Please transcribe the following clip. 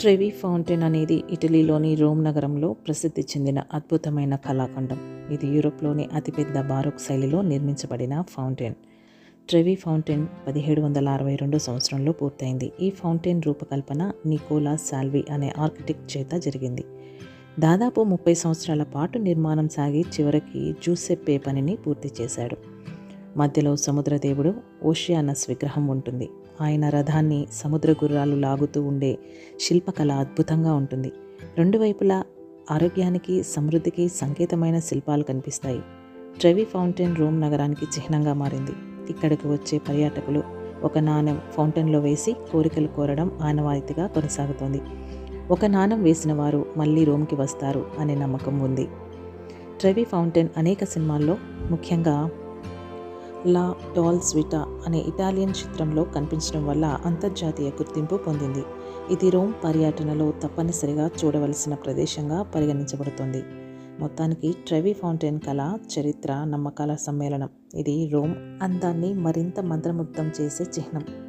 ట్రెవి fountain అనేది ఇటలీలోని Rome నగరంలో ప్రసిద్ధి చెందిన అద్భుతమైన కళాఖండం. ఇది యూరోప్లోని అతిపెద్ద బారోక్ శైలిలో నిర్మించబడిన ఫౌంటైన్. ట్రెవి ఫౌంటైన్ పదిహేడు వందల అరవై రెండు సంవత్సరంలో పూర్తయింది. ఈ ఫౌంటైన్ రూపకల్పన నికోలా సాల్వి అనే ఆర్కిటెక్ట్ చేత జరిగింది. దాదాపు ముప్పై సంవత్సరాల పాటు నిర్మాణం సాగి చివరికి జూసెప్పే పనిని పూర్తి చేశాడు. మధ్యలో సముద్రదేవుడు ఓషియానస్ విగ్రహం ఉంటుంది. ఆయన రథాన్ని సముద్ర గుర్రాలు లాగుతూ ఉండే శిల్పకళ అద్భుతంగా ఉంటుంది. రెండు వైపులా ఆరోగ్యానికి సమృద్ధికి సంకేతమైన శిల్పాలు కనిపిస్తాయి. ట్రెవి ఫౌంటైన్ రోమ్ నగరానికి చిహ్నంగా మారింది. ఇక్కడికి వచ్చే పర్యాటకులు ఒక నాణెం ఫౌంటైన్లో వేసి కోరికలు కోరడం ఆనవాయితీగా కొనసాగుతోంది. ఒక నాణం వేసిన వారు మళ్ళీ రోమ్కి వస్తారు అనే నమ్మకం ఉంది. ట్రెవి ఫౌంటైన్ అనేక సినిమాల్లో ముఖ్యంగా లా డాల్స్ విటా అనే ఇటాలియన్ చిత్రంలో కనిపించడం వల్ల అంతర్జాతీయ గుర్తింపు పొందింది. ఇది రోమ్ పర్యటనలో తప్పనిసరిగా చూడవలసిన ప్రదేశంగా పరిగణించబడుతుంది. మొత్తానికి ట్రెవి ఫౌంటైన్ కళ చరిత్ర నమ్మకాల సమ్మేళనం. ఇది రోమ్ అందాన్ని మరింత మంత్రముగ్ధం చేసే చిహ్నం.